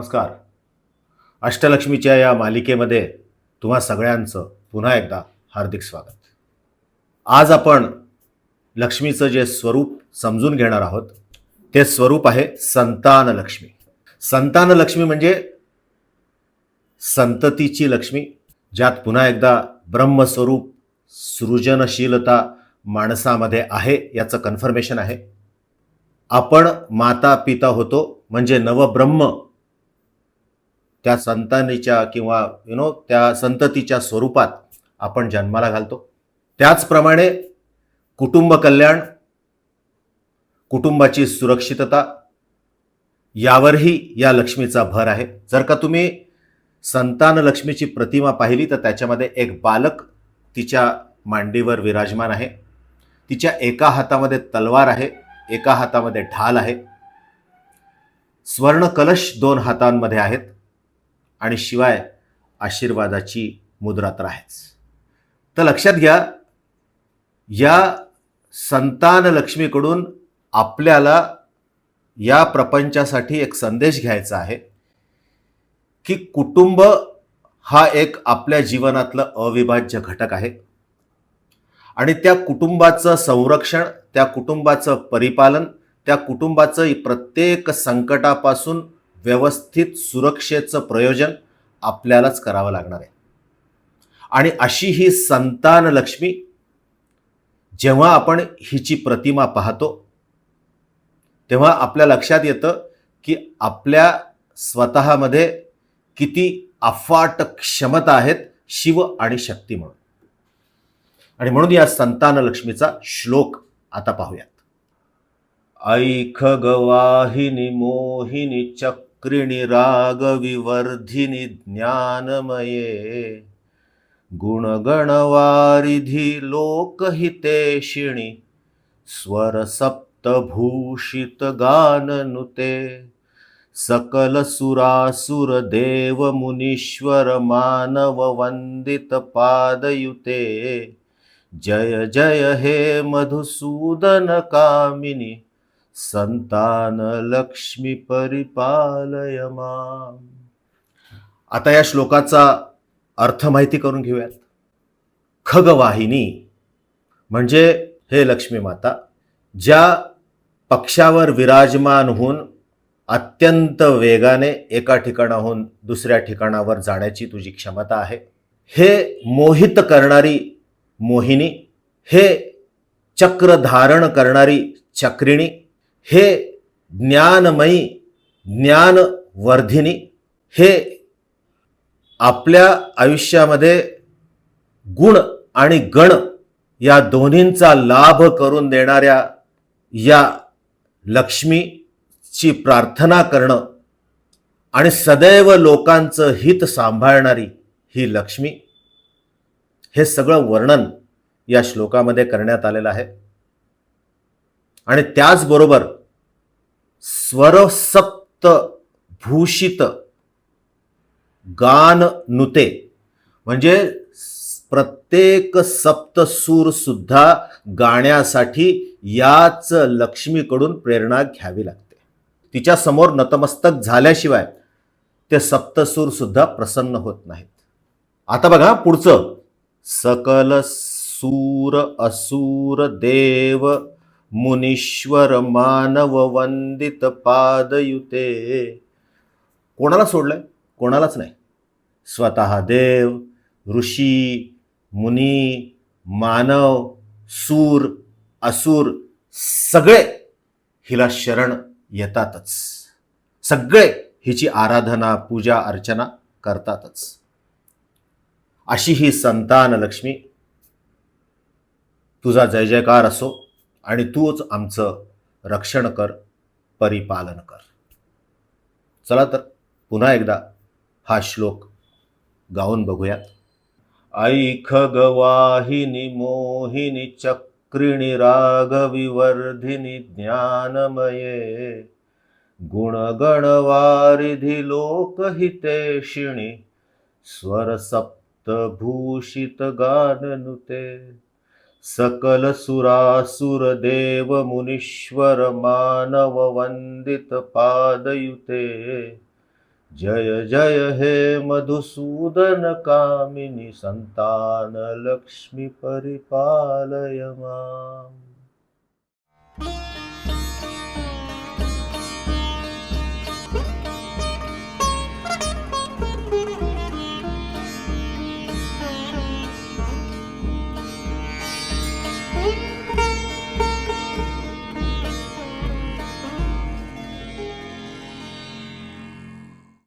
नमस्कार. अष्टलक्ष्मीच्या या मालिकेमध्ये तुम्हा सगळ्यांचं पुन्हा एकदा हार्दिक स्वागत. आज आपण लक्ष्मीचं जे स्वरूप समजून घेणार आहोत ते स्वरूप आहे संतान लक्ष्मी संतान लक्ष्मी म्हणजे संततीची लक्ष्मी ज्यात पुन्हा एकदा ब्रह्मस्वरूप सृजनशीलता माणसामध्ये आहे याचं कन्फर्मेशन आहे. आपण माता पिता होतो म्हणजे नवब्रह्म त्या संतानीच्या किंवा यु नो त्या संततीच्या स्वरूपात आपण जन्माला घालतो. त्याचप्रमाणे कुटुंब कल्याण कुटुंबाची सुरक्षितता यावरही या लक्ष्मीचा भर आहे. जर का तुम्ही संतान लक्ष्मीची प्रतिमा पाहिली तर त्याच्यामध्ये एक बालक तिच्या मांडीवर विराजमान आहे. तिच्या एका हातामध्ये तलवार आहे एका हातामध्ये ढाल आहे. स्वर्ण कलश दोन हातांमध्ये आहेत. आणि शिवाय आशीर्वादाची मुद्रा तर आहेच. तर लक्षात घ्या या संतान लक्ष्मीकडून आपल्याला या प्रपंचासाठी एक संदेश घ्यायचा आहे की कुटुंब हा एक आपल्या जीवनातलं अविभाज्य घटक आहे. आणि त्या कुटुंबाचं संरक्षण त्या कुटुंबाचं परिपालन त्या कुटुंबाचं प्रत्येक संकटापासून व्यवस्थित सुरक्षेचं प्रयोजन आपल्यालाच करावं लागणार आहे. आणि अशी ही संतान लक्ष्मी जेव्हा आपण हिची प्रतिमा पाहतो तेव्हा आपल्या लक्षात येतं की आपल्या स्वतःमध्ये किती अफाट क्षमता आहेत शिव आणि शक्ती म्हणून. आणि म्हणून या संतान लक्ष्मीचा श्लोक आता पाहूयात. ऐख गवाहिनी मोहिनी चक्र रागविवर्धिनी ज्ञानमये। गुणगणवारिधि लोकहितेषिणि स्वरसप्तभूषितगाननुते। सकलसुरासुरदेवमुनीश्वरमानववन्दितपादयुते। जय जय हे मधुसूदनकामिनि। संतानलक्ष्मी संतान लक्ष्मी परिपालय माम. आता या श्लोकाचा अर्थ माहिती करून घेऊयात. खगवाहिनी म्हणजे हे लक्ष्मी माता ज्या पक्षावर विराजमान होऊन अत्यंत वेगाने एका ठिकाणाहून दुसऱ्या ठिकाणावर जाण्याची तुझी क्षमता आहे. हे मोहित करणारी मोहिनी हे चक्र धारण करणारी चक्रिणी हे ज्ञानमयी ज्ञानवर्धिनी हे आपल्या आयुष्यामध्ये गुण आणि गण या दोन्हींचा लाभ करून देणाऱ्या या लक्ष्मीची प्रार्थना करणं आणि सदैव लोकांचं हित सांभाळणारी ही लक्ष्मी हे सगळं वर्णन या श्लोकामध्ये करण्यात आलेलं आहे. आणि त्याचबरोबर स्वरसप्त भूषित गान नुते. म्हणजे प्रत्येक सप्तसूर सुद्धा गाण्यासाठी याच लक्ष्मीकडून प्रेरणा घ्यावी लागते. तिच्या समोर नतमस्तक झाल्याशिवाय ते सप्तसूर सुद्धा प्रसन्न होत नाहीत. आता बघा पुढचं. सकल सूर असुर देव मुनीश्वर मानव वंदित पादयुते. कोणाला सोडलंय? कोणालाच नाही. स्वतः देव ऋषी मुनी मानव सूर असुर सगळे हिला शरण येतातच. सगळे हिची आराधना पूजा अर्चना करतातच. अशी ही संतान लक्ष्मी. तुझा जय जयकार असो. आणि तूच आमचं रक्षण कर परिपालन कर. चला तर पुन्हा एकदा हा श्लोक गाऊन बघूयात. ऐख गवाहिनी मोहिनी चक्रिणी रागविवर्धिनी ज्ञानमये गुणगणवारिधी लोकहितेषिणी स्वर सप्तभूषित गाननुते सकल सुरासुर देव मुनीश्वर मानव वंदित पादयुते जय जय हे मधुसूदन कामिनी संतान लक्ष्मी परिपालय माम्